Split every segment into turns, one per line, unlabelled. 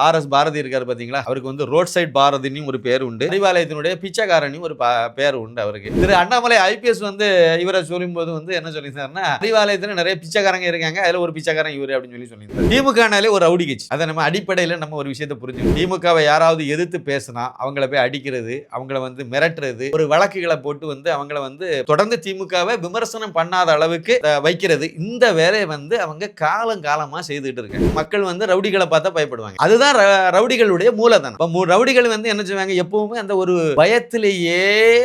R S Bharathi இருக்காரு பாத்தீங்களா? அவருக்கு வந்து ரோட் சைட் பாரதினும் ஒரு பேர் உண்டு. அறிவாலயத்தினுடைய பிச்சைக்காரனையும் ஒரு பேர் உண்டு அவருக்கு. திரு அண்ணாமலை ஐபிஎஸ் வந்து இவரை சொல்லும்போது வந்து என்ன சொல்லியிருந்தாருன்னா அறிவாலயத்துல நிறைய பிச்சைக்காரங்க இருக்காங்க அதுல ஒரு பிச்சைக்காரன் இவரு அப்படின்னு சொல்லி சொல்லியிருந்தாரு. திமுகனாலே ஒரு ரவுடி கட்சி. அதை நம்ம அடிப்படையில நம்ம ஒரு விஷயத்தை புரிஞ்சு திமுகவை யாராவது எதிர்த்து பேசினா அவங்கள போய் அடிக்கிறது அவங்கள வந்து மிரட்டுறது ஒரு வழக்குகளை போட்டு வந்து அவங்கள வந்து தொடர்ந்து திமுகவை விமர்சனம் பண்ணாத அளவுக்கு வைக்கிறது. இந்த வேலையை வந்து அவங்க காலம் காலமா செய்துட்டு இருக்காங்க. மக்கள் வந்து ரவுடிகளை பார்த்தா பயப்படுவாங்க. அதுதான் இதுதான் ரவுடிகளுடைய மூலதனம். ரவுடிகள் வந்து என்ன செய்வாங்க? எப்பவுமே அந்த ஒரு பயத்திலேயே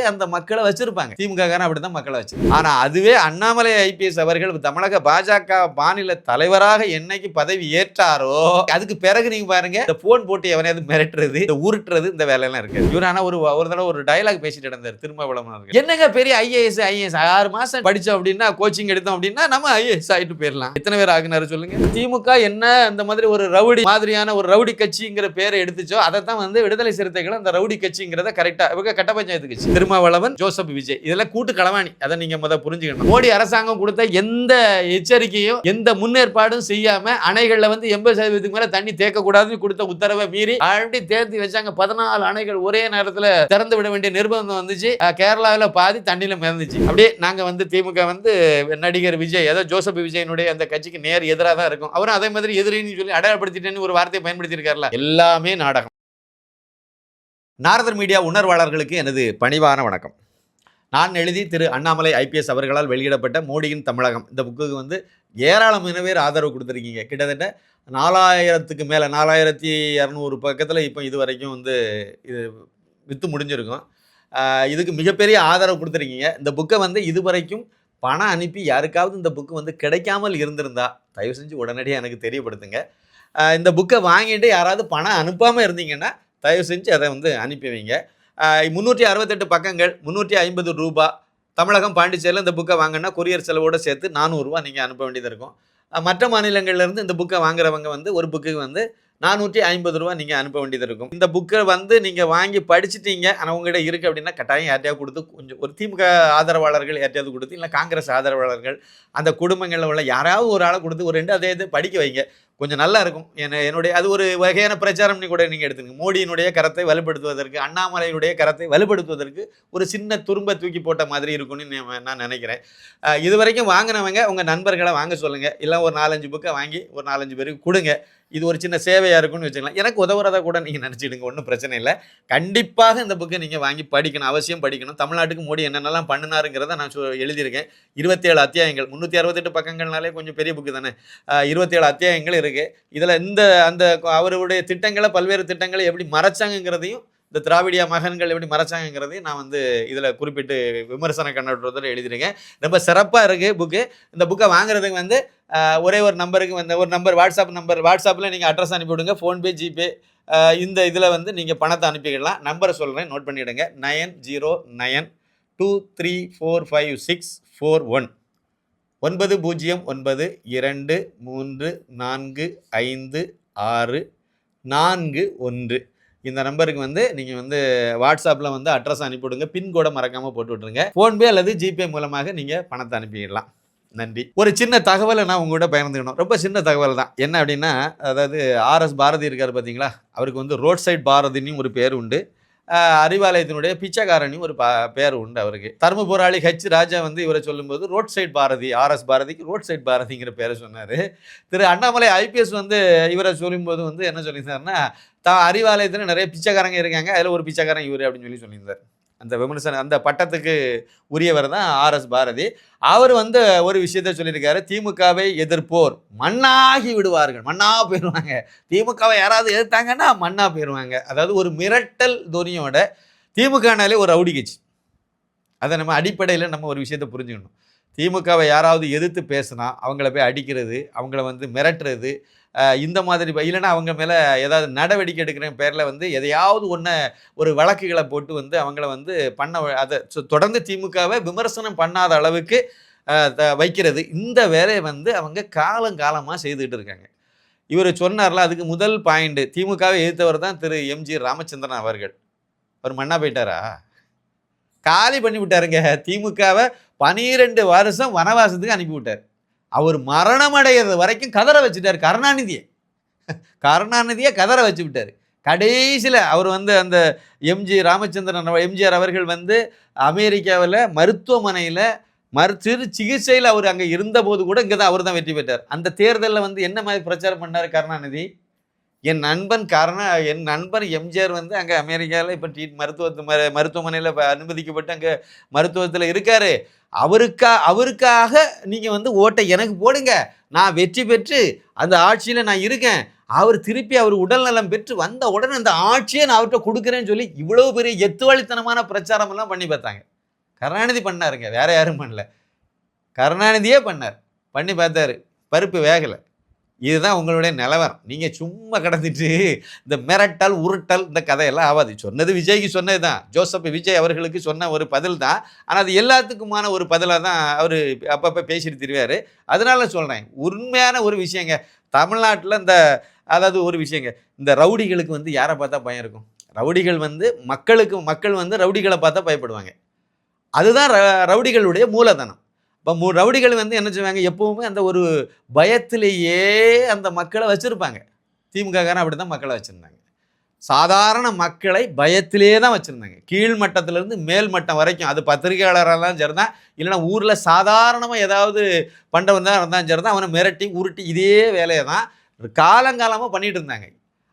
அந்த மக்களை வச்சிருப்பாங்க. திமுக அப்படிதான் மக்களை வச்சு ஆனா அதுவே அண்ணாமலை ஐபிஎஸ் அவர்கள் தமிழக பாஜக மாநில தலைவராக என்னைக்கு பதவி ஏற்றாரோ அதுக்கு பிறகு நீங்க பாருங்க இந்த போன் போட்டு எவனையாவது மிரட்டுறது இந்த உருட்டுறது இந்த வேலையெல்லாம் இருக்கு. இவர் ஆனா ஒரு ஒரு தடவை ஒரு டயலாக் பேசிட்டு இருந்தார் திருமாவளவன் அவர்கள். என்னங்க பெரிய ஐஏஎஸ் ஐஏஎஸ் ஆறு மாசம் படிச்சோம் அப்படின்னா கோச்சிங் எடுத்தோம் அப்படின்னா நம்ம ஐஏஎஸ் ஆயிட்டு போயிடலாம். எத்தனை பேர் ஆகுனாரு சொல்லுங்க. திமுக என்ன அந்த மாதிரி ஒரு ரவுடி மாதிரியான ஒரு ரவுடி கட்சிங்கிற பேரை எடுத்துச்சோ அதை தான் வந்து விடுதலை சிறுத்தைகள் அந்த ரவுடி கட்சிங்கிறத கரெக்டா இவங்க கட்ட பஞ்சாயத்து கட்சி. திருமாவளவன் ஜோசப் விஜய். இதெல்லாம் கூட்டு களவாணி. அதை நீங்க முத புரிஞ்சுக்கணும். மோடி அரசாங்கம் கொடுத்த எந்த எச்சரிக்கையும் எந்த முன்னேற்பாடும் செய்யாம அணைகள்ல வந்து எண்பது சதவீதத்துக்கு மேல தண்ணி தேக்க கூடாதுன்னு கொடுத்த உத்தரவை மீறி ஆல்ரெடி தேர்த்தி வச்சாங்க. பதினாலு அணைகள் ஒரே நேரத்துல திறந்து விட வேண்டிய நிர்பந்தம் வந்துச்சு. கேரளாவில் பாதி தண்ணியில மிதந்துச்சு. அப்படியே நாங்க வந்து திமுக வந்து நடிகர் விஜய் ஏதோ ஜோசப் விஜயனுடைய அந்த கட்சிக்கு நேர் எதிராக தான் இருக்கும். அவரும் அதே மாதிரி எதிரின்னு சொல்லி அடையாளப்படுத்திட்டேன்னு ஒரு வார்த்தையை பயன்படுத்தியிருக்காருல எல்லாமே நாடகம். நாரதர் மீடியா உணர்வாளர்களுக்கு எனது பணிவான வணக்கம். நான் எழுதி திரு அண்ணாமலை ஐபிஎஸ் அவர்களால் வெளியிடப்பட்ட மோடியின் தமிழகம். இந்த புக்குக்கு வந்து ஏராளமான பேர் ஆதரவு கொடுத்துருக்கீங்க. கிட்டத்தட்ட நாலாயிரத்துக்கு மேலே நாலாயிரத்தி இரநூறு பக்கத்தில் இப்போ இது வரைக்கும் வந்து இது விற்று முடிஞ்சிருக்கும். இதுக்கு மிகப்பெரிய ஆதரவு கொடுத்துருக்கீங்க. இந்த புக்கை வந்து இது வரைக்கும் பணம் அனுப்பி யாருக்காவது இந்த புக்கு வந்து கிடைக்காமல் இருந்திருந்தா தயவு செஞ்சு உடனடியாக எனக்கு தெரியப்படுத்துங்க. இந்த புக்கை வாங்கிட்டு யாராவது பணம் அனுப்பாமல் இருந்தீங்கன்னா தயவு செஞ்சு அதை வந்து அனுப்பி வைங்க. முந்நூற்றி அறுபத்தெட்டு பக்கங்கள் முந்நூற்றி ஐம்பது ரூபா. தமிழகம் பாண்டிச்சேரியில் இந்த புக்கை வாங்கினா கொரியர் செலவோடு சேர்த்து நானூறுரூவா நீங்கள் அனுப்ப வேண்டியது இருக்கும். மற்ற மாநிலங்கள்லேருந்து இந்த புக்கை வாங்குறவங்க வந்து ஒரு புக்குக்கு வந்து நானூற்றி ஐம்பது ரூபா நீங்கள் அனுப்ப வேண்டியது இருக்கும். இந்த புக்கை வந்து நீங்கள் வாங்கி படிச்சுட்டீங்க ஆனால் உங்ககிட்ட இருக்குது அப்படின்னா கட்டாயம் யார்ட்டையாவது கொடுத்து கொஞ்சம் ஒரு திமுக ஆதரவாளர்கள் யார்ட்டையாவது கொடுத்து இல்லை காங்கிரஸ் ஆதரவாளர்கள் அந்த குடும்பங்களில் உள்ள யாராவது ஒரு ஆளை கொடுத்து ஒரு ரெண்டு அதே இது படிக்க வைங்க. கொஞ்சம் நல்லா இருக்கும். என்ன என்னுடைய அது ஒரு வகையான பிரச்சாரம்னு கூட நீங்கள் எடுத்துங்க மோடியினுடைய கரத்தை வலுப்படுத்துவதற்கு அண்ணாமலையுடைய கரத்தை வலுப்படுத்துவதற்கு ஒரு சின்ன துரும்ப தூக்கி போட்ட மாதிரி இருக்கும்னு நான் நினைக்கிறேன். இது வரைக்கும் வாங்கினவங்க உங்கள் நண்பர்களை வாங்க சொல்லுங்கள் இல்லை ஒரு நாலஞ்சு புக்கை வாங்கி ஒரு நாலஞ்சு பேருக்கு கொடுங்க. இது ஒரு சின்ன சேவையாக இருக்கும்னு வச்சுக்கலாம் எனக்கு உதவுறதா கூட நீங்கள் நினச்சிடுங்க. ஒன்றும் பிரச்சனை இல்லை. கண்டிப்பாக இந்த புக்கை நீங்கள் வாங்கி படிக்கணும் அவசியம் படிக்கணும். தமிழ்நாட்டுக்கு மோடி என்னென்னலாம் பண்ணினாருங்கிறத நான் சொ எழுதியிருக்கேன். இருபத்தேழு அத்தியாயங்கள். முந்நூற்றி அறுபத்தெட்டு பக்கங்கள்னாலே கொஞ்சம் பெரிய புக்கு தானே? இருபத்தேழு அத்தியாயங்கள் இருக்குது இதில் இந்த அந்த அவருடைய திட்டங்களை பல்வேறு திட்டங்களை எப்படி மறைச்சாங்கங்கிறதையும் இந்த திராவிடியா மகன்கள் எப்படி மறைச்சாங்கிறதையும் நான் வந்து இதில் குறிப்பிட்டு விமர்சன கண்ணோட்டத்தில் எழுதியிருக்கேன். ரொம்ப சிறப்பாக இருக்குது புக்கு இந்த புக்கை வாங்குறதுக்கு வந்து ஒரே ஒரு நம்பருக்கு வந்து ஒரு நம்பர் வாட்ஸ்அப் நம்பர் வாட்ஸ்அப்பில் நீங்கள் அட்ரஸ் அனுப்பிவிடுங்க ஃபோன்பே ஜிபே இந்த இதில் வந்து நீங்கள் பணத்தை அனுப்பிக்கலாம் நம்பரை சொல்கிறேன் நோட் பண்ணிவிடுங்க nine zero nine two three four five six four one. ஒன்பது பூஜ்ஜியம் ஒன்பது இரண்டு மூன்று நான்கு ஐந்து ஆறு நான்கு ஒன்று. இந்த நம்பருக்கு வந்து நீங்கள் வந்து வாட்ஸ்அப்பில் வந்து அட்ரஸ் அனுப்பிவிடுங்க. பின்கோடை மறக்காமல் போட்டு விட்ருங்க ஃபோன்பே அல்லது ஜிபே மூலமாக நீங்கள் பணத்தை அனுப்பிடலாம். நன்றி. ஒரு சின்ன தகவலை நான் உங்கள்கிட்ட பயந்துக்கணும் ரொம்ப சின்ன தகவல் தான். என்ன அப்படின்னா அதாவது ஆர்எஸ் பாரதி இருக்கார் பார்த்தீங்களா அவருக்கு வந்து ரோட் சைட் பாரதின்னு ஒரு பேர் உண்டு. அறிவாலயத்தினுடைய பிச்சைக்காரனையும் ஒரு பேர் உண்டு அவருக்கு. தர்ம போராளி ஹெச் ராஜா வந்து இவரை சொல்லும்போது ரோட் சைட் பாரதி ஆர்எஸ் பாரதிக்கு ரோட் சைட் பாரதிங்கிற பேரை சொன்னார். திரு அண்ணாமலை ஐபிஎஸ் வந்து இவரை சொல்லும்போது வந்து என்ன சொல்லியிருந்தாருன்னா தா அறிவாலயத்தில் நிறைய பிச்சைக்காரங்க இருக்காங்க அதில் ஒரு பிச்சைக்காரன் இவர் அப்படின்னு சொல்லி சொல்லியிருந்தார். அந்த விமர்சன அந்த பட்டத்துக்கு உரியவர் தான் ஆர்எஸ் பாரதி. அவர் வந்து ஒரு விஷயத்த சொல்லியிருக்காரு திமுகவை எதிர்ப்போர் மண்ணாகி விடுவார்கள். மண்ணா போயிடுவாங்க திமுகவை யாராவது எதிர்த்தாங்கன்னா மண்ணா போயிடுவாங்க அதாவது ஒரு மிரட்டல் துணியோட திமுகனாலே ஒரு ரவுடி கட்சி. அதை நம்ம அடிப்படையில் நம்ம ஒரு விஷயத்தை புரிஞ்சுக்கணும். திமுகவை யாராவது எதிர்த்து பேசுனா அவங்கள போய் அடிக்கிறது அவங்கள வந்து மிரட்டுறது இந்த மாதிரி இல்லைன்னா அவங்க மேலே ஏதாவது நடவடிக்கை எடுக்கிற பேரில் வந்து எதையாவது ஒன்று ஒரு வழக்குகளை போட்டு வந்து அவங்கள வந்து பண்ண அதை சொ- தொடர்ந்து திமுகவை விமர்சனம் பண்ணாத அளவுக்கு த- வைக்கிறது. இந்த வேலையை வந்து அவங்க காலங்காலமாக செய்துக்கிட்டு இருக்காங்க. இவர் சொன்னார்ல அதுக்கு முதல் பாயிண்ட் திமுகவை எதிர்த்தவர் தான் திரு. எம்ஜி ராமச்சந்திரன் அவர்கள். அவர் மண்ணா போயிட்டாரா? காலி பண்ணி விட்டாருங்க. திமுகவை பனிரெண்டு வருஷம் வனவாசத்துக்கு அனுப்பி விட்டார். அவர் மரணம் அடைகிறது வரைக்கும் கதற வச்சுட்டார் கருணாநிதியை. கருணாநிதியை கதற வச்சு விட்டார் கடைசியில் அவர் வந்து அந்த எம்ஜி ராமச்சந்திரன் எம்ஜிஆர் அவர்கள் வந்து அமெரிக்காவில் மருத்துவமனையில் மருத்துவ சிகிச்சையில் அவர் அங்கே இருந்தபோது கூட இங்கே தான் அவர் தான் வெற்றி பெற்றார். அந்த தேர்தலில் வந்து என்ன மாதிரி பிரச்சாரம் பண்ணார் கருணாநிதி? என் நண்பன் கருணா என் நண்பர் எம்ஜிஆர் வந்து அங்கே அமெரிக்காவில் இப்போ ட்ரீட் மருத்துவத்து மரு மருத்துவமனையில் இப்போ அனுமதிக்கப்பட்டு அங்கே மருத்துவத்தில் இருக்காரு. அவருக்கா அவருக்காக நீங்கள் வந்து ஓட்டை எனக்கு போடுங்க. நான் வெற்றி பெற்று அந்த ஆட்சியில் நான் இருக்கேன். அவர் திருப்பி அவர் உடல்நலம் பெற்று வந்த உடனே அந்த ஆட்சியை நான் அவர்கிட்ட கொடுக்குறேன்னு சொல்லி இவ்வளோ பெரிய எத்துவழித்தனமான பிரச்சாரமெல்லாம் பண்ணி பார்த்தாங்க. கருணாநிதி பண்ணாருங்க வேற யாரும் பண்ணல. கருணாநிதியே பண்ணார். பண்ணி பார்த்தாரு. பருப்பு வேகலை. இதுதான் உங்களுடைய நிலவரம். நீங்கள் சும்மா கடந்துட்டு இந்த மிரட்டல் உருட்டல் இந்த கதையெல்லாம் ஆகாது. சொன்னது விஜய்க்கு சொன்னது தான் ஜோசப் விஜய் அவர்களுக்கு சொன்ன ஒரு பதில் தான் ஆனால் அது எல்லாத்துக்குமான ஒரு பதிலாக தான் அவர் அப்பப்போ பேசிட்டு திருவார். அதனால சொல்கிறேன் உண்மையான ஒரு விஷயங்க. தமிழ்நாட்டில் இந்த அதாவது ஒரு விஷயங்க. இந்த ரவுடிகளுக்கு வந்து யாரை பார்த்தா பயம் இருக்கும்? ரவுடிகள் வந்து மக்களுக்கு மக்கள் வந்து ரவுடிகளை பார்த்தா பயப்படுவாங்க. அதுதான் ர- ரவுடிகளுடைய மூலதனம். இப்போ மூ ரவுடிகள் வந்து என்ன செய்வாங்க எப்பவுமே அந்த ஒரு பயத்திலேயே அந்த மக்களை வச்சுருப்பாங்க. திமுககாரன் அப்படி தான் மக்களை வச்சுருந்தாங்க. சாதாரண மக்களை பயத்திலே தான் வச்சுருந்தாங்க. கீழ்மட்டத்திலேருந்து மேல் மட்டம் வரைக்கும். அது பத்திரிகையாளராக இருந்தாலும் சரி தான் இல்லைன்னா ஊரில் சாதாரணமாக ஏதாவது பண்டவன் தான் இருந்தாலும் சரி தான் அவனை மிரட்டி உருட்டி இதே வேலையை தான் காலங்காலமாக பண்ணிகிட்டு இருந்தாங்க.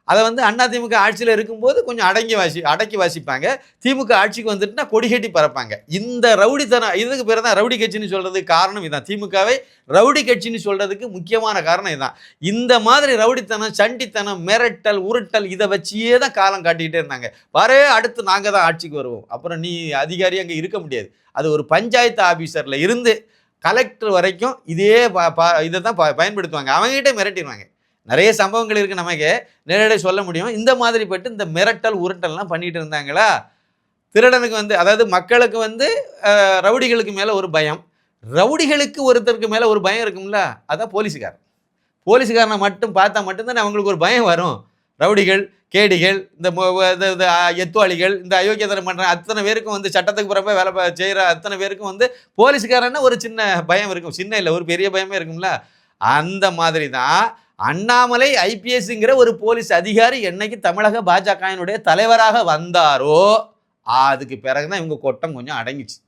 அதை வந்து அண்ணா திமுக ஆட்சியில் இருக்கும்போது கொஞ்சம் அடங்கி வாசி அடக்கி வாசிப்பாங்க. திமுக ஆட்சிக்கு வந்துட்டுனா கொடி கட்டி பறப்பாங்க. இந்த ரவுடித்தனம் இதுக்கு பேர் தான் ரவுடி கட்சின்னு சொல்கிறதுக்கு காரணம் இதுதான் திமுகவை ரவுடி கட்சின்னு சொல்கிறதுக்கு முக்கியமான காரணம் இதுதான் இந்த மாதிரி ரவுடித்தனம் சண்டித்தனம் மிரட்டல் உருட்டல் இதை வச்சியே தான் காலம் காட்டிக்கிட்டே இருந்தாங்க. வரவே அடுத்து நாங்கள் தான் ஆட்சிக்கு வருவோம். அப்புறம் நீ அதிகாரி அங்கே இருக்க முடியாது. அது ஒரு பஞ்சாயத்து ஆஃபீஸரில் இருந்து கலெக்டர் வரைக்கும் இதே ப இதை தான் ப பயன்படுத்துவாங்க. அவங்ககிட்ட மிரட்டிடுவாங்க நிறைய சம்பவங்கள் இருக்குது நமக்கு. நேரடியாக சொல்ல முடியும். இந்த மாதிரி பட்டு இந்த மிரட்டல் உருட்டல்லாம் பண்ணிகிட்டு இருந்தாங்களா? திருடனுக்கு வந்து அதாவது மக்களுக்கு வந்து ரவுடிகளுக்கு மேலே ஒரு பயம். ரவுடிகளுக்கு ஒருத்தருக்கு மேலே ஒரு பயம் இருக்கும்ல? அதான் போலீஸுக்காரன் போலீஸுக்காரனை மட்டும் பார்த்தா மட்டும்தானே அவங்களுக்கு ஒரு பயம் வரும். ரவுடிகள் கேடிகள் இந்த எத்துவாளிகள் இந்த அயோக்கியத்தனம் பண்ணுற அத்தனை பேருக்கும் வந்து சட்டத்துக்கு பிறப்ப வேலை செய்கிற அத்தனை பேருக்கும் வந்து போலீஸுக்காரன்னா ஒரு சின்ன பயம் இருக்கும். சின்ன இல்லை ஒரு பெரிய பயமே இருக்கும்ல? அந்த மாதிரி தான். அண்ணாமலை ஐபிஎஸ்ங்கிற ஒரு போலீஸ் அதிகாரி என்னைக்கு தமிழக பாஜகவினுடைய தலைவராக வந்தாரோ அதுக்கு பிறகு தான் இவங்க கொட்டம் கொஞ்சம் அடங்கிச்சு.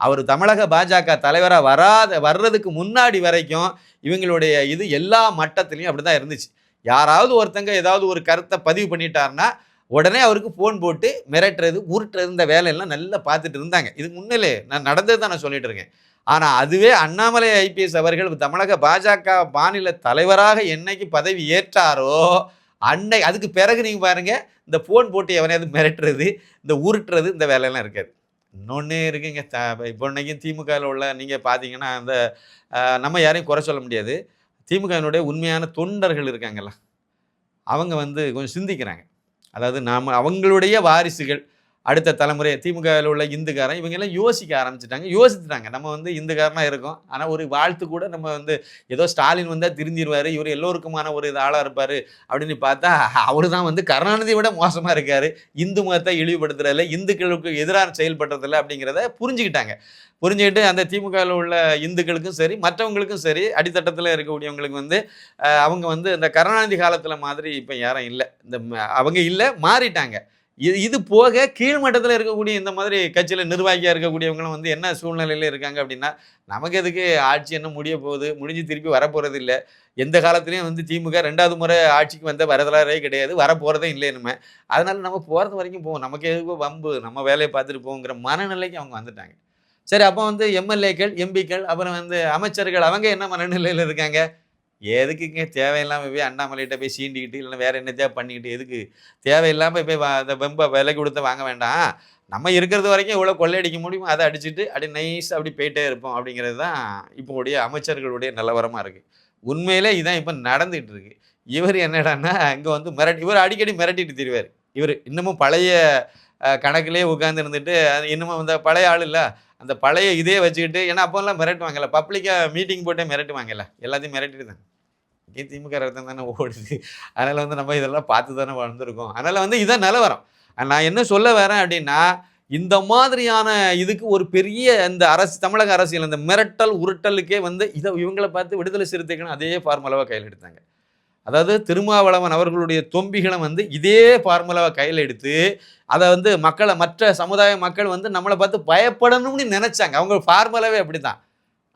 அவர் தமிழக பாஜக தலைவராக வராத வர்றதுக்கு முன்னாடி வரைக்கும் இவங்களுடைய இது எல்லா மட்டத்துலேயும் அப்படி தான் இருந்துச்சு. யாராவது ஒருத்தங்க ஏதாவது ஒரு கருத்தை பதிவு பண்ணிட்டாருன்னா உடனே அவருக்கு ஃபோன் போட்டு மிரட்டுறது உருட்டுறது இந்த வேலையெல்லாம் நல்லா பார்த்துட்டு இருந்தாங்க. இதுக்கு முன்னிலே நான் நடந்தது தான் நான் சொல்லிட்டு இருக்கேன். ஆனால் அதுவே அண்ணாமலை ஐபிஎஸ் அவர்கள் தமிழக பாஜக மாநில தலைவராக என்னைக்கு பதவி ஏற்றாரோ அன்னை அதுக்கு பிறகு நீங்கள் பாருங்கள் இந்த ஃபோன் போட்டு எவனையாவது மிரட்டுறது இந்த உருட்டுறது இந்த வேலையெல்லாம் இருக்காது. இன்னொன்று இருக்குங்க த இப்போ இன்றைக்கும் திமுகவில் உள்ள நீங்கள் பார்த்தீங்கன்னா அந்த நம்ம யாரையும் குறை சொல்ல முடியாது. திமுகவினுடைய உண்மையான தொண்டர்கள் இருக்காங்கல்ல அவங்க வந்து கொஞ்சம் சிந்திக்கிறாங்க. அதாவது நாம் அவங்களுடைய வாரிசுகள் அடுத்த தலைமுறை திமுகவில் உள்ள இந்துக்காரன் இவங்க எல்லாம் யோசிக்க ஆரம்பிச்சிட்டாங்க. யோசிச்சுட்டாங்க. நம்ம வந்து இந்துக்காரனாக இருக்கோம். ஆனால் ஒரு வாழ்த்து கூட நம்ம வந்து ஏதோ ஸ்டாலின் வந்தால் திருந்திருவார் இவர் எல்லோருக்குமான ஒரு இது ஆளாக இருப்பார் அப்படின்னு பார்த்தா அவர் தான் வந்து கருணாநிதியை விட மோசமாக இருக்கார். இந்து மதத்தை இழிவுபடுத்துறதில்ல இந்துக்களுக்கு எதிராக செயல்படுறதில்ல அப்படிங்கிறத புரிஞ்சுக்கிட்டாங்க. புரிஞ்சுக்கிட்டு அந்த திமுகவில் உள்ள இந்துக்களுக்கும் சரி மற்றவங்களுக்கும் சரி அடித்தட்டத்தில் இருக்கக்கூடியவங்களுக்கு வந்து அவங்க வந்து இந்த கருணாநிதி காலத்தில் மாதிரி இப்போ யாரும் இல்லை. இந்த அவங்க இல்லை மாறிட்டாங்க. இது இது போக கீழ்மட்டத்தில் இருக்கக்கூடிய இந்த மாதிரி கட்சியில் நிர்வாகியாக இருக்கக்கூடியவங்களும் வந்து என்ன சூழ்நிலையில் இருக்காங்க அப்படின்னா நமக்கு எதுக்கு ஆட்சி என்ன முடிய போகுது முடிஞ்சு திருப்பி வரப்போகிறது இல்லை. எந்த காலத்துலேயும் வந்து திமுக ரெண்டாவது முறை ஆட்சிக்கு வந்த வரதலாறே கிடையாது வரப்போகிறதே இல்லை நம்ம அதனால் நம்ம போகிறது வரைக்கும் போவோம். நமக்கு எதுக்கு வம்பு நம்ம வேலையை பார்த்துட்டு போங்கிற மனநிலைக்கு அவங்க வந்துட்டாங்க. சரி அப்போ வந்து எம்எல்ஏக்கள் எம்பிக்கள் அப்புறம் வந்து அமைச்சர்கள் அவங்க என்ன மனநிலையில் இருக்காங்க? எதுக்குங்க தேவையில்லாமல் போய் அண்ணாமலைகிட்ட போய் சீண்டிக்கிட்டு இல்லைன்னா வேறு என்னத்தையா பண்ணிக்கிட்டு எதுக்கு? தேவையில்லாமல் போய் அந்த வெம்ப விலைக்கு கொடுத்து வாங்க வேண்டாம். நம்ம இருக்கிறது வரைக்கும் எவ்வளோ கொள்ளையடிக்க முடியுமோ அதை அடிச்சுட்டு அப்படி நைஸ் அப்படி போயிட்டே இருப்போம் அப்படிங்கிறது தான் இப்போ உடைய அமைச்சர்களுடைய நிலவரமாக இருக்குது உண்மையிலே இதான் இப்போ நடந்துகிட்டு இருக்கு. இவர் என்னடான்னா இங்கே வந்து மிரட்டி இவர் அடிக்கடி மிரட்டிட்டு திரிவார். இவர் இன்னமும் பழைய கணக்கிலே உட்கார்ந்து இருந்துட்டு அது இன்னமும் அந்த பழைய ஆள் இல்லை அந்த பழைய இதே வச்சுக்கிட்டு ஏன்னா அப்போல்லாம் மிரட்டுவாங்கல்ல பப்ளிக்காக மீட்டிங் போட்டே மிரட்டுவாங்கல்ல எல்லாத்தையும் மிரட்டிட்டு தான். இங்கே திமுக ரத்தம் தானே ஓடுது. அதனால் வந்து நம்ம இதெல்லாம் பார்த்து தானே வளர்ந்துருக்கோம். அதனால் வந்து இதான் நிலவரம். நான் என்ன சொல்ல வரேன் அப்படின்னா இந்த மாதிரியான இதுக்கு ஒரு பெரிய இந்த அரசு தமிழக அரசியல் இந்த மிரட்டல் உருட்டலுக்கே வந்து இதை இவங்களை பார்த்து விடுதலை சிறுத்தைகள் அதே ஃபார்முலாவை கையில் எடுத்தாங்க. அதாவது திருமாவளவன் அவர்களுடைய தொம்பிகளை வந்து இதே ஃபார்முலாவை கையில் எடுத்து அதை வந்து மக்களை மற்ற சமுதாய மக்கள் வந்து நம்மளை பார்த்து பயப்படணும்னு நினச்சாங்க. அவங்க ஃபார்முலாவே அப்படி தான்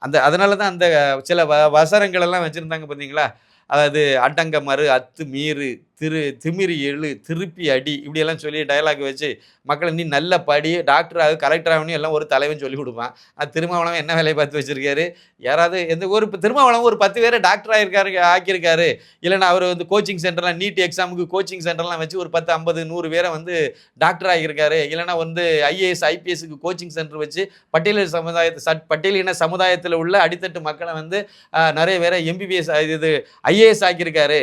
அந்த அதனால தான் அந்த சில வ வசரங்களெல்லாம் வச்சுருந்தாங்க பார்த்தீங்களா அதாவது அடங்க மறு அத்து மீறு திரு திமிரி எழு திருப்பி அடி இப்படியெல்லாம் சொல்லி டயலாக் வச்சு மக்களை நீ நல்ல படி டாக்டர் ஆகு கலெக்டர் ஆகணும் எல்லாம் ஒரு தலைவன் சொல்லி கொடுப்பான். அது திருமாவளம் என்ன வேலையை பார்த்து வச்சுருக்காரு? யாராவது எந்த ஒரு திருமாவளம் ஒரு பத்து பேரை டாக்டர் ஆகிருக்காரு ஆக்கியிருக்காரு. இல்லைன்னா அவர் வந்து கோச்சிங் சென்டர்லாம் நீட் எக்ஸாமுக்கு கோச்சிங் சென்டர்லாம் வச்சு ஒரு பத்து ஐம்பது நூறு பேரை வந்து டாக்டர் ஆகியிருக்காரு இல்லைனா வந்து ஐஏஎஸ் ஐபிஎஸ்க்கு கோச்சிங் சென்டர் வச்சு பட்டியலின சமுதாயத்தை சட் பட்டியலின சமுதாயத்தில் உள்ள அடித்தட்டு மக்களை வந்து நிறைய பேரை எம்பிபிஎஸ் இது ஐஏஎஸ் ஆக்கியிருக்காரு.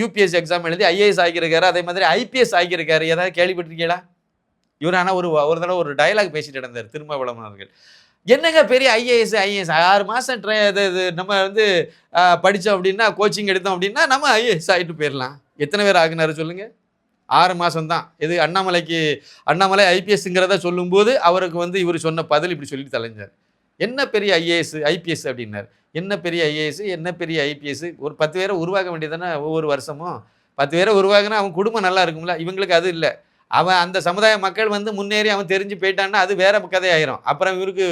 யூபிஎஸ் எக்ஸாம் எழுதி ஐஏஎஸ் ஆகியிருக்காரு அதே மாதிரி ஐபிஎஸ் ஆகியிருக்காரு. ஏதாவது கேள்விப்பட்டிருக்கீங்களா? இவர் ஆனால் ஒரு ஒரு தடவை ஒரு டயலாக் பேசிட்டு நடந்தார் திருமாவளவன் அவர்கள். என்னங்க பெரிய ஐஏஎஸ் ஐஏஎஸ் ஆறு மாதம் ட்ரை இது இது நம்ம வந்து படித்தோம் அப்படின்னா கோச்சிங் எடுத்தோம் அப்படின்னா நம்ம ஐஏஎஸ் ஆகிட்டு போயிடலாம் எத்தனை பேர் ஆகுனாரு சொல்லுங்க? ஆறு மாதம் தான். இது அண்ணாமலைக்கு அண்ணாமலை ஐபிஎஸ்ங்கிறத சொல்லும்போது அவருக்கு வந்து இவர் சொன்ன பதில் இப்படி சொல்லி தலைஞ்சார் என்ன பெரிய ஐஏஎஸ் ஐபிஎஸ் அப்படின்னார். என்ன பெரிய ஐஏஎஸ் என்ன பெரிய ஐபிஎஸ்? ஒரு பத்து பேரை உருவாக்க வேண்டியதானே ஒவ்வொரு வருஷமும்? பத்து பேரை உருவாக்குனா அவன் குடும்பம் நல்லா இருக்கும்ல? இவங்களுக்கு அது இல்லை. அவன் அந்த சமுதாய மக்கள் வந்து முன்னேறி அவன் தெரிஞ்சு போயிட்டான்னா அது வேற கதையாயிரும். அப்புறம் இவருக்கு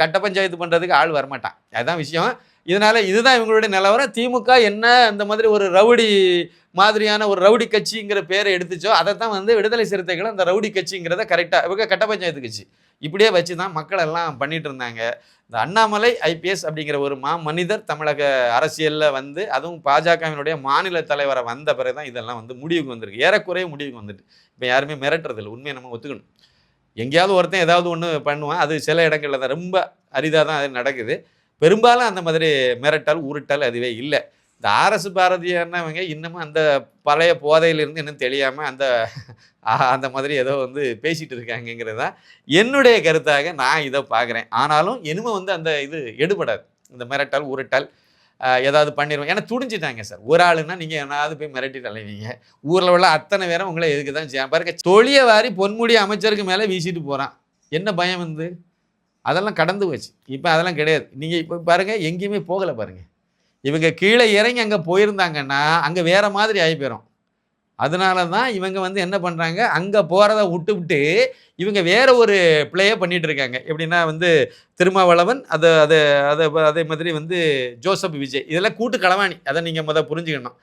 கட்ட பஞ்சாயத்து பண்ணுறதுக்கு ஆள் வரமாட்டான். அதுதான் விஷயம். இதனால் இதுதான் இவங்களுடைய நிலவரம் திமுக என்ன அந்த மாதிரி ஒரு ரவுடி மாதிரியான ஒரு ரவுடி கட்சிங்கிற பேரை எடுத்துச்சோ அதை தான் வந்து விடுதலை சிறுத்தைகள் அந்த ரவுடி கட்சிங்கிறத கரெக்டாக இவங்க கட்ட பஞ்சாயத்து கட்சி. இப்படியே வச்சு தான் மக்கள் எல்லாம் பண்ணிட்டு இருந்தாங்க. இந்த அண்ணாமலை ஐபிஎஸ் அப்படிங்கிற ஒரு மா மனிதர் தமிழக அரசியலில் வந்து அதுவும் பாஜகவினுடைய மாநில தலைவரை வந்த பிறகு தான் இதெல்லாம் வந்து முடிவுக்கு வந்திருக்கு. ஏறக்குறைய முடிவுக்கு வந்துட்டு. இப்போ யாருமே மிரட்டுறதில்ல. உண்மையை நம்ம ஒத்துக்கணும். எங்கேயாவது ஒருத்தன் ஏதாவது ஒன்று பண்ணுவான். அது சில இடங்களில் தான் ரொம்ப அரிதாக தான் அது நடக்குது. பெரும்பாலும் அந்த மாதிரி மிரட்டல் உருட்டல் அதுவே இல்லை. இந்த ஆர்எஸ் பாரதியானவங்க இன்னமும் அந்த பழைய போதையிலிருந்து இன்னும் தெரியாமல் அந்த அந்த மாதிரி ஏதோ வந்து பேசிகிட்டு இருக்காங்கங்கிறது தான் என்னுடைய கருத்தாக நான் இதை பார்க்குறேன். ஆனாலும் இனிமே வந்து அந்த இது எடுபடாது. இந்த மிரட்டல் உருட்டல் ஏதாவது பண்ணிடுவோம் ஏன்னா துடிஞ்சிட்டாங்க சார். ஒரு ஆளுன்னா நீங்கள் என்னாவது போய் மிரட்டிட்டு அலைவீங்க. ஊரில் உள்ள அத்தனை பேரும் உங்களை எதுக்கு தான் செய்ய பாருங்க தொழிய வாரி பொன்முடி அமைச்சருக்கு மேலே வீசிட்டு போகிறான் என்ன பயம் வந்து? அதெல்லாம் கடந்து போச்சு. இப்போ அதெல்லாம் கிடையாது. நீங்கள் இப்போ பாருங்கள் எங்கேயுமே போகலை பாருங்கள் இவங்க கீழே இறங்கி அங்கே போயிருந்தாங்கன்னா அங்கே வேறு மாதிரி ஆகி போயிடும் அதனால தான் இவங்க வந்து என்ன பண்ணுறாங்க அங்கே போகிறத விட்டு விட்டு இவங்க வேற ஒரு பிளேயை பண்ணிகிட்ருக்காங்க இருக்காங்க. எப்படின்னா வந்து திருமாவளவன் அது அது அதை அதே மாதிரி வந்து ஜோசப் விஜய். இதெல்லாம் கூட்டு களவாணி. அதை நீங்கள் முதல் புரிஞ்சுக்கணும்.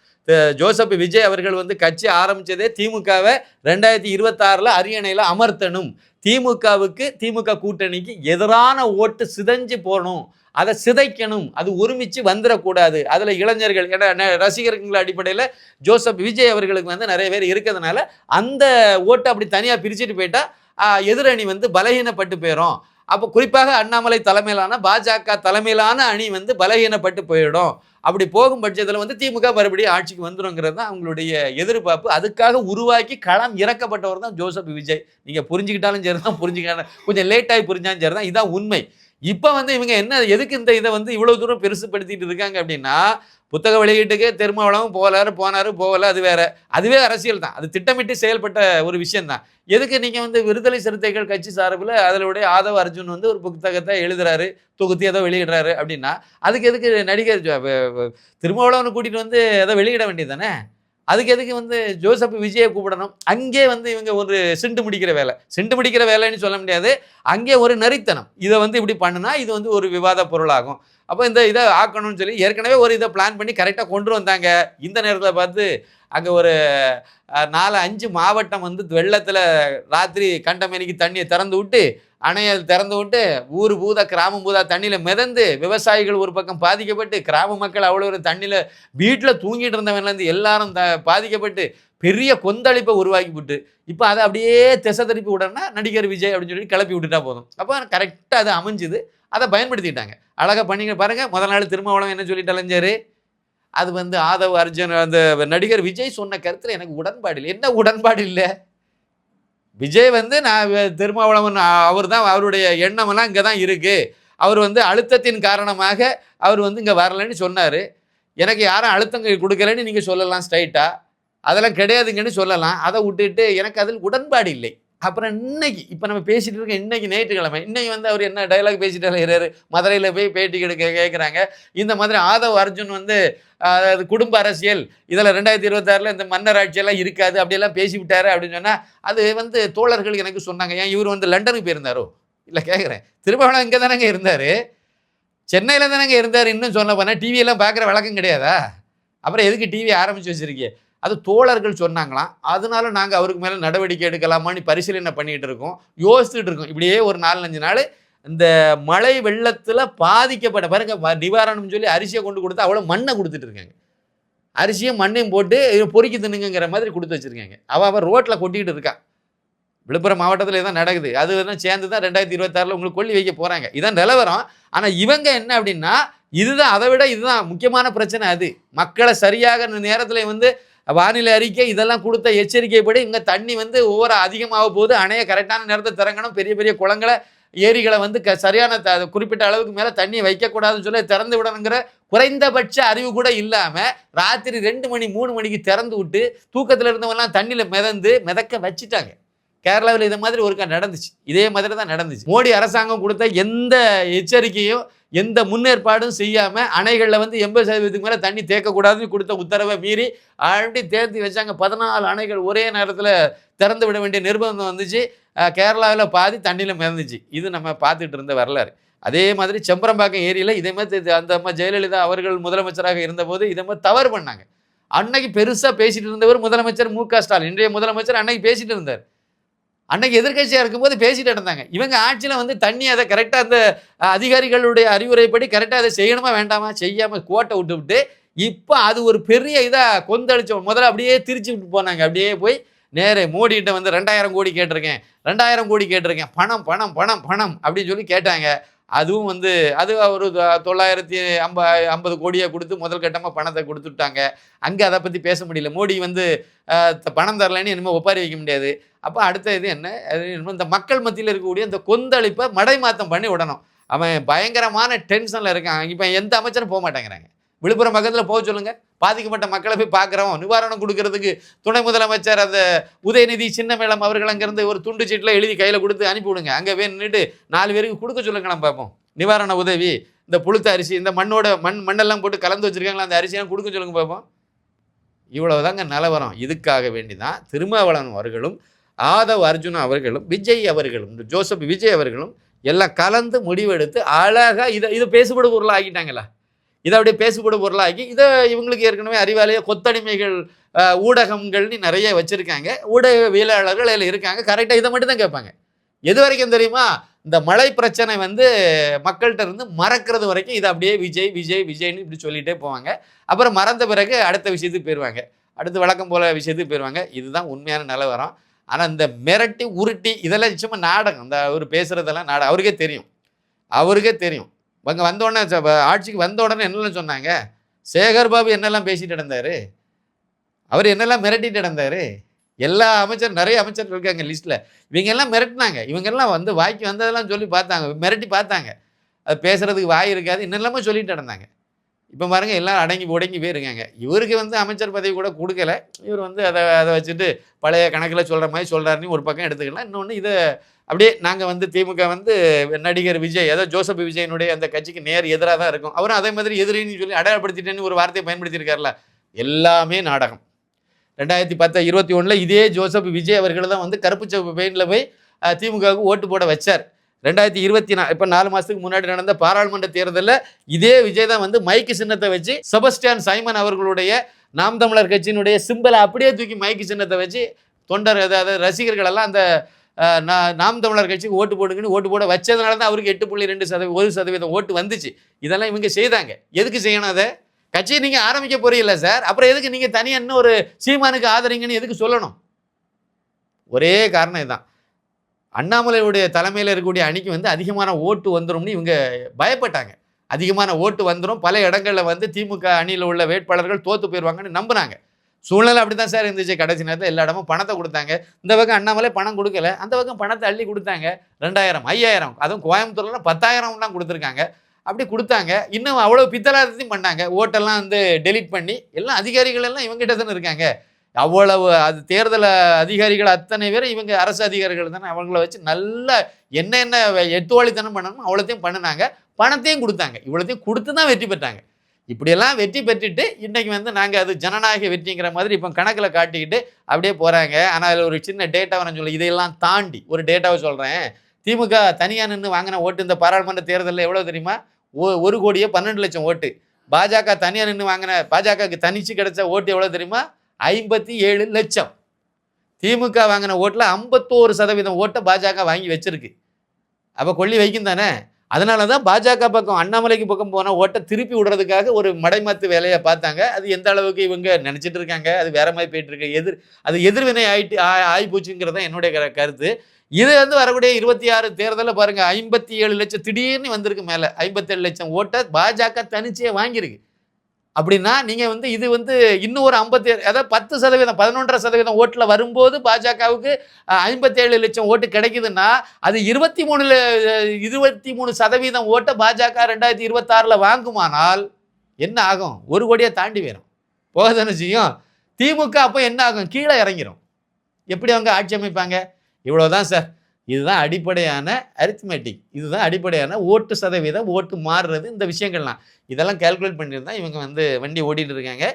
ஜோசப் விஜய் அவர்கள் வந்து கட்சி ஆரம்பித்ததே திமுகவை ரெண்டாயிரத்தி இருபத்தாறில் அரியணையில் அமர்த்தணும். திமுகவுக்கு திமுக கூட்டணிக்கு எதிரான ஓட்டு சிதைஞ்சு போகணும் அதை சிதைக்கணும். அது ஒருமிச்சு வந்துடக்கூடாது. அதில் இளைஞர்கள் ஏன்னா ந- ரசிகர்கள் அடிப்படையில் ஜோசப் விஜய் அவர்களுக்கு வந்து நிறைய பேர் இருக்கிறதுனால அந்த ஓட்டை அப்படி தனியாக பிரிச்சுட்டு போயிட்டா எதிரணி வந்து பலகீனப்பட்டு போயிடும் அப்போ குறிப்பாக அண்ணாமலை தலைமையிலான பாஜக தலைமையிலான அணி வந்து பலகீனப்பட்டு போயிடும். அப்படி போகும் பட்சத்தில் வந்து திமுக மறுபடியும் ஆட்சிக்கு வந்துருங்கிறது தான் அவங்களுடைய எதிர்பார்ப்பு. அதுக்காக உருவாக்கி களம் இறக்கப்பட்டவர் தான் ஜோசப் விஜய். நீங்கள் புரிஞ்சுக்கிட்டாலும் சரி தான் புரிஞ்சுக்கிட்டாங்க கொஞ்சம் லேட்டாகி புரிஞ்சாலும் சரி தான் இதான் உண்மை. இப்போ வந்து இவங்க என்ன எதுக்கு இந்த இதை வந்து இவ்வளோ தூரம் பெருசுப்படுத்திட்டு இருக்காங்க அப்படின்னா புத்தக வெளியீட்டுக்கு திருமாவளவும் போகலாரு போனாரு போகல அது வேற. அதுவே அரசியல் தான். அது திட்டமிட்டு செயல்பட்ட ஒரு விஷயம் தான் எதுக்கு நீங்கள் வந்து விடுதலை சிறுத்தைகள் கட்சி சார்பில் அதனுடைய ஆதவ அர்ஜுன் வந்து ஒரு புத்தகத்தை எழுதுறாரு தொகுத்து ஏதோ வெளியிடுறாரு அப்படின்னா அதுக்கு எதுக்கு நடிகர் திருமாவளவனை கூட்டிகிட்டு வந்து ஏதோ வெளியிட வேண்டியது தானே அதுக்கு எதுக்கு வந்து ஜோசப் விஜயை கூப்பிடணும்? அங்கே வந்து இவங்க ஒரு சிண்டு முடிக்கிற வேலை. சிண்டு முடிக்கிற வேலைன்னு சொல்ல முடியாது. அங்கே ஒரு நரித்தனம் இதை வந்து இப்படி பண்ணுனா இது வந்து ஒரு விவாத பொருளாகும். அப்போ இந்த இதை ஆக்கணும்னு சொல்லி ஏற்கனவே ஒரு இதை பிளான் பண்ணி கரெக்டாக கொண்டு வந்தாங்க. இந்த நேரத்தில் பார்த்து அங்கே ஒரு நாலு அஞ்சு மாவட்டம் வந்து வெள்ளத்தில் ராத்திரி கண்டமேனிக்கு தண்ணியை திறந்து விட்டு அணையை திறந்து விட்டு ஊர் பூதா கிராமம் பூதா தண்ணியில் மிதந்து விவசாயிகள் ஒரு பக்கம் பாதிக்கப்பட்டு கிராம மக்கள் அவ்வளோ ஒரு தண்ணியில் வீட்டில் தூங்கிட்டு இருந்தவன்லேருந்து எல்லாரும் த பாதிக்கப்பட்டு பெரிய கொந்தளிப்பை உருவாக்கி விட்டு இப்போ அதை அப்படியே திசை திருப்பி விடணும்னா நடிகர் விஜய் அப்படின்னு சொல்லி கிளப்பி விட்டுட்டா போதும். அப்போ கரெக்டாக அது அமைஞ்சுது. அதை பயன்படுத்திக்கிட்டாங்க அழகாக பண்ணிங்க பாருங்கள் முதல் நாள் திருமாவளம் என்ன சொல்லிட்டு அலைஞ்சாரு? அது வந்து ஆதவ் அர்ஜுன் அந்த நடிகர் விஜய் சொன்ன கருத்தில் எனக்கு உடன்பாடு இல்லை. என்ன உடன்பாடு இல்லை? விஜய் வந்து நான் திருமாவளவன் அவர் தான் அவருடைய எண்ணமெல்லாம் இங்கே தான் இருக்குது அவர் வந்து அழுத்தத்தின் காரணமாக அவர் வந்து இங்கே வரலைன்னு சொன்னார். எனக்கு யாரும் அழுத்தம் கொடுக்கலன்னு நீங்கள் சொல்லலாம் ஸ்ட்ரைட்டாக அதெல்லாம் கிடையாதுங்கன்னு சொல்லலாம். அதை விட்டுட்டு எனக்கு அதில் உடன்பாடு இல்லை. அப்புறம் இன்னைக்கு இப்போ நம்ம பேசிட்டு இருக்க இன்னைக்கு ஞாயிற்றுக்கிழமை இன்னைக்கு வந்து அவர் என்ன டயலாக் பேசிட்டு இருக்கிறாரு மதுரையில் போய் பேட்டி கெடுக்க கேட்குறாங்க இந்த மாதிரி ஆதவ் அர்ஜுன் வந்து அதாவது குடும்ப அரசியல் இதில் ரெண்டாயிரத்தி இருபத்தாறில் இந்த மன்னர் ஆட்சியெல்லாம் இருக்காது அப்படியெல்லாம் பேசிவிட்டாரு அப்படின்னு சொன்னால் அது வந்து தோழர்கள் எனக்கு சொன்னாங்க. ஏன் இவர் வந்து லண்டனுக்கு போயிருந்தாரோ? இல்லை கேட்குறேன் திருபவனம் இங்கே தானேங்க இருந்தார்? சென்னையில் தானேங்க இருந்தார்? இன்னும் சொல்ல போனால் டிவியெல்லாம் பார்க்குற வழக்கம் கிடையாதா? அப்புறம் எதுக்கு டிவி ஆரம்பித்து வச்சுருக்கீங்க? அது தோழர்கள் சொன்னாங்களாம். அதனால நாங்கள் அவருக்கு மேலே நடவடிக்கை எடுக்கலாமான்னு பரிசீலனை பண்ணிகிட்டு இருக்கோம். யோசிச்சுட்டு இருக்கோம். இப்படியே ஒரு நாலஞ்சு நாள் இந்த மழை வெள்ளத்தில் பாதிக்கப்பட்ட பாருங்க நிவாரணம்னு சொல்லி அரிசியை கொண்டு கொடுத்து அவ்வளோ மண்ணை கொடுத்துட்டு இருக்காங்க. அரிசியும் மண்ணையும் போட்டு பொறுக்கி தின்னுங்கிற மாதிரி கொடுத்து வச்சிருக்காங்க. அவள் அவள் ரோட்டில் கொட்டிக்கிட்டு இருக்கா. விழுப்புரம் மாவட்டத்தில் இதான் நடக்குது. அது வந்து சேர்ந்து தான் ரெண்டாயிரத்தி இருபத்தாறில் உங்களுக்கு கொல்லி வைக்க போகிறாங்க இதான் நிலவரம். ஆனால் இவங்க என்ன அப்படின்னா இதுதான் அதை விட இதுதான் முக்கியமான பிரச்சனை அது. மக்களை சரியாக இந்த நேரத்தில் வந்து வானிலை அறிக்கை இதெல்லாம் கொடுத்த எச்சரிக்கைப்படி இங்கே தண்ணி வந்து ஒவ்வொரு அதிகமாக போகுது. அணையை கரெக்டான நேரத்தை திறங்கணும் பெரிய பெரிய குளங்களை ஏரிகளை வந்து க சரியான த குறிப்பிட்ட அளவுக்கு மேலே தண்ணி வைக்கக்கூடாதுன்னு சொல்லி திறந்து விடணுங்கிற குறைந்தபட்ச அறிவு கூட இல்லாமல் ராத்திரி ரெண்டு மணி மூணு மணிக்கு திறந்து விட்டு தூக்கத்தில் இருந்தவங்கலாம் தண்ணியில் மிதந்து மிதக்க வச்சுட்டாங்க. கேரளாவில் இது மாதிரி ஒருக்கா நடந்துச்சு. இதே மாதிரி தான் நடந்துச்சு. மோடி அரசாங்கம் கொடுத்த எந்த எச்சரிக்கையும் எந்த முன்னேற்பாடும் செய்யாமல் அணைகளில் வந்து எண்பது சதவீதத்துக்கு மேலே தண்ணி தேக்கக்கூடாதுன்னு கொடுத்த உத்தரவை மீறி ஆண்டி தேர்த்தி வச்சாங்க. பதினாலு அணைகள் ஒரே நேரத்தில் திறந்து விட வேண்டிய நிர்பந்தம் வந்துச்சு. கேரளாவில் பாதி தண்ணியில் மிதந்துச்சு. இது நம்ம பார்த்துட்டு இருந்த வரலாறு. அதே மாதிரி செம்பரம்பாக்கம் ஏரியில் இதே மாதிரி அந்த அம்மா ஜெயலலிதா அவர்கள் முதலமைச்சராக இருந்தபோது இதே மாதிரி தவறு பண்ணாங்க. அன்னைக்கு பெருசாக பேசிட்டு இருந்தவர் முதலமைச்சர் மு க ஸ்டாலின். இன்றைய முதலமைச்சர் அன்னைக்கு பேசிட்டு இருந்தார். அன்னைக்கு எதிர்க்கட்சியாக இருக்கும்போது பேசிட்டு இருந்தாங்க இவங்க ஆட்சியில் வந்து தண்ணி அதை கரெக்டாக அந்த அதிகாரிகளுடைய அறிவுரைப்படி கரெக்டாக அதை செய்யணுமா வேண்டாமா செய்யாமல் கோட்டை விட்டு விட்டு இப்போ அது ஒரு பெரிய இதாக கொந்தளிச்சோம் முதல்ல அப்படியே திருச்சி விட்டு போனாங்க. அப்படியே போய் நேரே மோடிகிட்ட வந்து ரெண்டாயிரம் கோடி கேட்டிருக்கேன் ரெண்டாயிரம் கோடி கேட்டிருக்கேன் பணம் பணம் பணம் பணம் அப்படின்னு சொல்லி கேட்டாங்க. அதுவும் வந்து அது ஒரு தொள்ளாயிரத்தி ஐம்ப ஐம்பது கோடியை கொடுத்து முதல் கட்டமாக பணத்தை கொடுத்துட்டாங்க. அங்கே அதை பற்றி பேச முடியல. மோடி வந்து த- பணம் தரலன்னு இனிமேல் ஒப்பாரி வைக்க முடியாது. அப்போ அடுத்த இது என்ன? அது இந்த மக்கள் மத்தியில் இருக்கக்கூடிய இந்த கொந்தளிப்பை மடைமாத்தம் பண்ணி விடணும். அவன் பயங்கரமான டென்ஷனில் இருக்கான். இப்போ எந்த அமைச்சரும் போக மாட்டேங்கிறாங்க. விழுப்புரம் பக்கத்தில் போக சொல்லுங்கள் பாதிக்கப்பட்ட மக்களை போய் பார்க்குறோம். நிவாரணம் கொடுக்கறதுக்கு துணை முதலமைச்சர் அந்த உதயநிதி சின்னமேளம் அவர்கள் அங்கேருந்து ஒரு துண்டு சீட்டில் எழுதி கையில் கொடுத்து அனுப்பிவிடுங்க அங்கே போய் நின்றுட்டு நாலு பேருக்கு கொடுக்க சொல்லுங்க நம்ம பார்ப்போம். நிவாரண உதவி இந்த புழுத்த அரிசி இந்த மண்ணோட மண் மண்ணெல்லாம் போட்டு கலந்து வச்சுருக்காங்களா அந்த அரிசியெல்லாம் கொடுக்க சொல்லுங்க பார்ப்போம். இவ்வளவுதாங்க நிலவரம். இதுக்காக வேண்டி தான் திருமாவளவன் அவர்களும் ஆதவ் அர்ஜுனா அவர்களும் விஜய் அவர்களும் இந்த ஜோசப் விஜய் அவர்களும் எல்லாம் கலந்து முடிவெடுத்து அழகாக இதை இதை பேசுபடு பொருளாக ஆக்கிட்டாங்களா இதை அப்படியே பேசுபடு பொருளாகி இதை இவங்களுக்கு ஏற்கனவே அறிவாலய கொத்தடிமைகள் ஊடகங்கள்னு நிறைய வச்சுருக்காங்க. ஊடகவியலாளர்கள் அதில் இருக்காங்க. கரெக்டாக இதை மட்டும் தான் கேட்பாங்க. எது வரைக்கும் தெரியுமா? இந்த மழை பிரச்சனை வந்து மக்கள்கிட்ட இருந்து மறக்கிறது வரைக்கும் இதை அப்படியே விஜய் விஜய் விஜய்னு இப்படி சொல்லிகிட்டே போவாங்க. அப்புறம் மறந்த பிறகு அடுத்த விஷயத்துக்கு போயிடுவாங்க அடுத்து வழக்கம் போல விஷயத்துக்கு போயிடுவாங்க இதுதான் உண்மையான நிலவரம். ஆனால் இந்த மிரட்டி உருட்டி இதெல்லாம் சும்மா நாடகம். இந்த அவர் பேசுகிறதெல்லாம் நாடகம். அவருக்கே தெரியும். அவருக்கே தெரியும். இவங்க வந்த உடனே ஆட்சிக்கு வந்த உடனே என்னெல்லாம் சொன்னாங்க? சேகர் பாபு என்னெல்லாம் பேசிட்டு நடந்தார்? அவர் என்னெல்லாம் மிரட்டிட்டு நடந்தார்? எல்லா அமைச்சர் நிறைய அமைச்சர் இருக்காங்க லிஸ்ட்டில் இவங்க எல்லாம் மிரட்டினாங்க. இவங்கெல்லாம் வந்து வாய்க்கு வந்ததெல்லாம் சொல்லி பார்த்தாங்க. மிரட்டி பார்த்தாங்க. அது பேசுகிறதுக்கு வாய் இருக்காது. இன்னெல்லாமே சொல்லிட்டு நடந்தாங்க. இப்போ பாருங்க எல்லாம் அடங்கி உடங்கி போயிருக்காங்க. இவருக்கு வந்து அமைச்சர் பதவி கூட கொடுக்கல. இவர் வந்து அதை அதை வச்சுட்டு பழைய கணக்கில் சொல்கிற மாதிரி சொல்கிறாருன்னு ஒரு பக்கம் எடுத்துக்கலாம் இன்னொன்று இதை அப்படியே நாங்கள் வந்து திமுக வந்து நடிகர் விஜய் அதாவது ஜோசப் விஜயனுடைய அந்த கட்சிக்கு நேர் எதிராக தான் இருக்கும். அவரும் அதே மாதிரி எதிரின்னு சொல்லி அடையாளப்படுத்திட்டேன்னு ஒரு வார்த்தையை பயன்படுத்தியிருக்காருல. எல்லாமே நாடகம். ரெண்டாயிரத்தி பத்து இருபத்தி ஒன்றில் இதே ஜோசப் விஜய் அவர்கள் தான் வந்து கருப்பு சிவப்பு பெயிண்டில் போய் திமுகவுக்கு ஓட்டு போட வச்சார். ரெண்டாயிரத்தி இருபத்தி நா இப்போ நாலு மாதத்துக்கு முன்னாடி நடந்த பாராளுமன்ற தேர்தலில் இதே விஜய் தான் வந்து மைக்கு சின்னத்தை வச்சு செபஸ்டியான் சைமன் அவர்களுடைய நாம் தமிழர் கட்சியினுடைய சிம்பலை அப்படியே தூக்கி மைக்கு சின்னத்தை வச்சு தொண்டர் அதாவது ரசிகர்கள் எல்லாம் அந்த நா- நாம் தமிழர் கட்சிக்கு ஓட்டு போடுங்கன்னு ஓட்டு போட வச்சதுனால தான் அவருக்கு எட்டு புள்ளி ரெண்டு சதவீதம் ஒரு சதவீதம் ஓட்டு வந்துச்சு. இதெல்லாம் இவங்க செய்தாங்க. எதுக்கு செய்யணும் அதை? கட்சியை நீங்கள் ஆரம்பிக்க போறீங்களா சார். அப்புறம் எதுக்கு நீங்கள் தனியாக இன்னும் ஒரு சீமானுக்கு ஆதரிங்கன்னு எதுக்கு சொல்லணும்? ஒரே காரணம் இதுதான். அண்ணாமலையுடைய தலைமையில் இருக்கக்கூடிய அணிக்கு வந்து அதிகமான ஓட்டு வந்துரும்னு இவங்க பயப்பட்டாங்க. அதிகமான ஓட்டு வந்துடும் பல இடங்களில் வந்து திமுக அணியில் உள்ள வேட்பாளர்கள் தோற்று போயிடுவாங்கன்னு நம்பினாங்க. சூழ்நிலை அப்படி தான் சார் இருந்துச்சு. கடைசி நேரத்தில் எல்லா இடமும் பணத்தை கொடுத்தாங்க. இந்த பக்கம் அண்ணாமலை பணம் கொடுக்கல. அந்த பக்கம் பணத்தை அள்ளி கொடுத்தாங்க. ரெண்டாயிரம் ஐயாயிரம். அதுவும் கோயம்புத்தூர்லாம் பத்தாயிரம்லாம் கொடுத்துருக்காங்க. அப்படி கொடுத்தாங்க. இன்னும் அவ்வளோ பித்தலாதத்தையும் பண்ணாங்க. ஓட்டெல்லாம் வந்து டெலீட் பண்ணி எல்லாம் அதிகாரிகள் எல்லாம் இவங்ககிட்ட தானே இருக்காங்க. அவ்வளவு அது தேர்தல் அதிகாரிகள் அத்தனை பேர் இவங்க அரசு அதிகாரிகள் தானே. அவங்கள வச்சு நல்ல என்னென்ன எட்டுவாளித்தனம் பண்ணணுமோ அவ்வளோத்தையும் பண்ணினாங்க. பணத்தையும் கொடுத்தாங்க. இவ்வளோத்தையும் கொடுத்து தான் வெற்றி பெற்றாங்க. இப்படியெல்லாம் வெற்றி பெற்றுட்டு இன்றைக்கி வந்து நாங்கள் அது ஜனநாயக வெற்றிங்கிற மாதிரி இப்போ கணக்கில் காட்டிக்கிட்டு அப்படியே போகிறாங்க ஆனால் அதில் ஒரு சின்ன டேட்டாவை நான் சொல்ல இதையெல்லாம் தாண்டி ஒரு டேட்டாவை சொல்கிறேன் திமுக தனியாக நின்று வாங்கின ஓட்டு இந்த பாராளுமன்ற தேர்தலில் எவ்வளோ தெரியுமா? ஓ ஒரு கோடியே பன்னெண்டு லட்சம் ஓட்டு. பாஜக தனியாக நின்று வாங்கின பாஜகவுக்கு தனிச்சு கிடைச்ச ஓட்டு எவ்வளோ தெரியுமா? ஐம்பத்தி ஏழு லட்சம். திமுக வாங்கின ஓட்டில் ஐம்பத்தோரு சதவீதம் ஓட்டை பாஜக வாங்கி வச்சிருக்கு. அப்போ கொல்லி வைக்கும் தானே? அதனால தான் பாஜக பக்கம் அண்ணாமலைக்கு பக்கம் போனால் ஓட்டை திருப்பி விடுறதுக்காக ஒரு மடைமாத்து வேலையை பார்த்தாங்க. அது எந்த அளவுக்கு இவங்க நினச்சிட்டு இருக்காங்க? அது வேற மாதிரி போயிட்டு இருக்கு. எதிர் அது எதிர்வினை ஆயிட்டு ஆ- ஆயிப்போச்சுங்கிறது தான் என்னுடைய கருத்து. இது வந்து வரக்கூடிய இருபத்தி ஆறு தேர்தலில் பாருங்கள் ஐம்பத்தி ஏழு லட்சம் திடீர்னு வந்திருக்கு மேலே. ஐம்பத்தேழு லட்சம் ஓட்டை பாஜக தனிச்சையே வாங்கியிருக்கு. அப்படின்னா நீங்கள் வந்து இது வந்து இன்னும் ஒரு ஐம்பத்தி அதாவது பத்து சதவீதம் பதினொன்றரை சதவீதம் ஓட்டில் வரும்போது பாஜகவுக்கு ஐம்பத்தேழு லட்சம் ஓட்டு கிடைக்குதுன்னா அது இருபத்தி மூணுல இருபத்தி மூணு சதவீதம் ஓட்டை பாஜக ரெண்டாயிரத்தி இருபத்தாறில் வாங்குமானால் என்ன ஆகும்? ஒரு கோடியை தாண்டி வேணும். போகதானே செய்யும்? திமுக அப்போ என்ன ஆகும்? கீழே இறங்கிடும் எப்படி அவங்க ஆட்சி அமைப்பாங்க? இவ்வளோதான் சார். இதுதான் அடிப்படையான அரித்மெட்டிக் இதுதான் அடிப்படையான ஓட்டு சதவீதம் ஓட்டு மாறுறது இந்த விஷயங்கள்லாம். இதெல்லாம் கால்குலேட் பண்ணியிருந்தா இவங்க வந்து வண்டி ஓடிட்டு இருக்காங்க.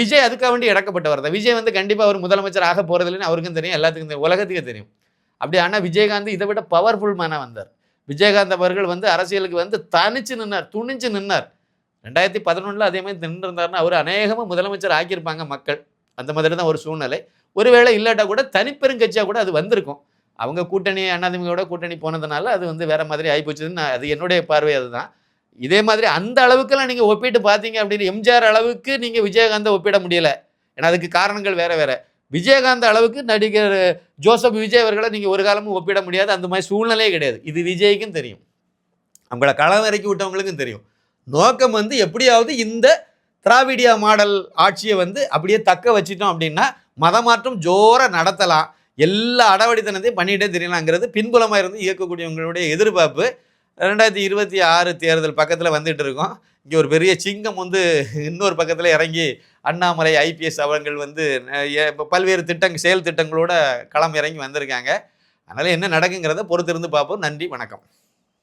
விஜய் அதுக்காக வேண்டி இறக்கப்பட்டவர் தான். விஜய் வந்து கண்டிப்பாக அவர் முதலமைச்சர் ஆக போகிறதில்லைன்னு அவருக்கும் தெரியும் எல்லாத்துக்கும் தெரியும் உலகத்துக்கே தெரியும். அப்படி ஆனால் விஜயகாந்த் இதை விட பவர்ஃபுல் மேனாக வந்தார். விஜயகாந்த் அவர்கள் வந்து அரசியலுக்கு வந்து தனிச்சு நின்னார் துணிஞ்சு நின்னார். ரெண்டாயிரத்தி பதினொன்றில் அதே மாதிரி நின்றுருந்தாருன்னா அவர் அநேகமாக முதலமைச்சர் ஆக்கியிருப்பாங்க மக்கள். அந்த மாதிரி தான் ஒரு சூழ்நிலை. ஒருவேளை இல்லாட்டா கூட தனிப்பெருங்கட்சியாக கூட அது வந்திருக்கும். அவங்க கூட்டணி அண்ணாதிமுகோட கூட்டணி போனதுனால அது வந்து வேற மாதிரி ஆகிப்போச்சுன்னு நான் அது என்னுடைய பார்வை அதுதான். இதே மாதிரி அந்த அளவுக்குலாம் நீங்கள் ஒப்பிட்டு பார்த்தீங்க அப்படின்னு எம்ஜிஆர் அளவுக்கு நீங்கள் விஜயகாந்தை ஒப்பிட முடியல. ஏன்னா அதுக்கு காரணங்கள் வேற வேற. விஜயகாந்த் அளவுக்கு நடிகர் ஜோசப் விஜய் அவர்களை நீங்கள் ஒரு காலமும் ஒப்பிட முடியாது. அந்த மாதிரி சூழ்நிலையே கிடையாது. இது விஜய்க்கும் தெரியும். நம்மளை களம் இறக்கி விட்டவங்களுக்கும் தெரியும். நோக்கம் வந்து எப்படியாவது இந்த திராவிடியா மாடல் ஆட்சியை வந்து அப்படியே தக்க வச்சிட்டோம் அப்படின்னா மதமாற்றம் ஜோராக நடத்தலாம். எல்லா அடவடித்தனத்தையும் பண்ணிகிட்டே தெரியலாங்கிறது பின்புலமாக இருந்து இயக்கக்கூடியவங்களுடைய எதிர்பார்ப்பு. ரெண்டாயிரத்தி இருபத்தி ஆறு தேர்தல் பக்கத்தில் வந்துட்டு இருக்கோம். இங்கே ஒரு பெரிய சிங்கம் வந்து இன்னொரு பக்கத்தில் இறங்கி அண்ணாமலை ஐபிஎஸ் அவர்கள் வந்து பல்வேறு திட்டங்கள் செயல் திட்டங்களோட களம் இறங்கி வந்திருக்காங்க. அதனால் என்ன நடக்குங்கிறத பொறுத்திருந்து பார்ப்போம். நன்றி வணக்கம்.